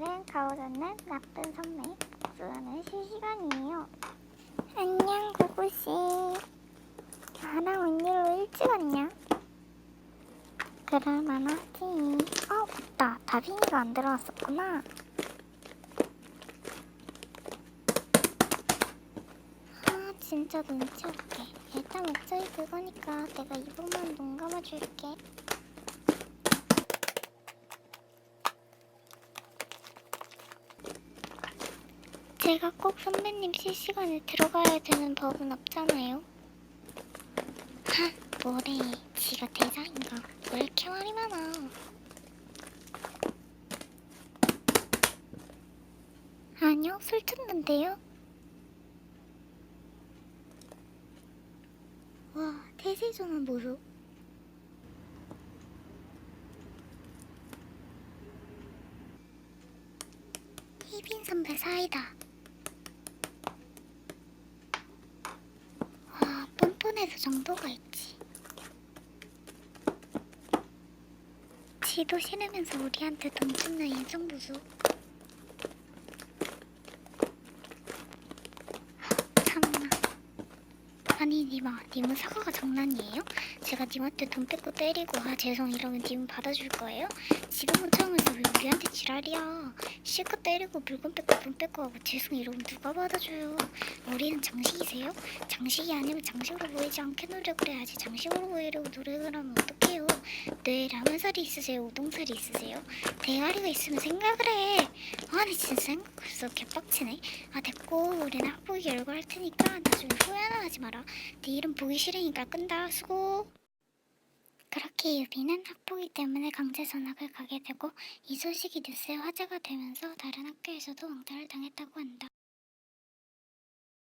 오늘은 가오젓는 나쁜 선배 복수하는 실시간이에요. 안녕 구구씨. 나랑 웬일로 일찍 왔냐? 그럴만 하지. 어 맞다. 다빈이가 안 들어왔었구나. 아 진짜 눈치 없게. 일단 목소리 그거니까 내가 이 부분만 눈 감아줄게. 제가 꼭 선배님 실시간에 들어가야 되는 법은 없잖아요. 하, 뭐래. 지가 대장인가. 왜 이렇게 말이 많아. 아니요, 술 쳤는데요. 와, 태세전환 보소. 희빈 선배 사이다. 와, 뻔뻔해도 정도가 있지. 지도 싫으면서 우리한테 돈 뜯는 인정부수. 참나. 아니 니마, 님은 사과가 장난이에요? 제가 님한테 돈 뺏고 때리고 아 죄송 이러면 님은 받아줄 거예요? 지금은 처음에서 왜 우리한테 지랄이야? 실컷 때리고 물건 뺏고 돈 뺏고 하고 죄송 이러면 누가 받아줘요? 우리는 장식이세요? 장식이 아니면 장식으로 보이지 않게 노력을 해야지 장식으로 보이려고 노력을 하면 어떡해요? 뇌에 라면살이 있으세요? 우동살이 있으세요? 대가리가 있으면 생각을 해 아니 진짜 생각 없어 개빡치네 아 됐고 우리는 학보기 열고 할 테니까 나중에 후회는 하지 마라 네 이름 보기 싫으니까 끈다 수고. 그렇게 유비는 학보기 때문에 강제 전학을 가게 되고 이 소식이 뉴스에 화제가 되면서 다른 학교에서도 왕따를 당했다고 한다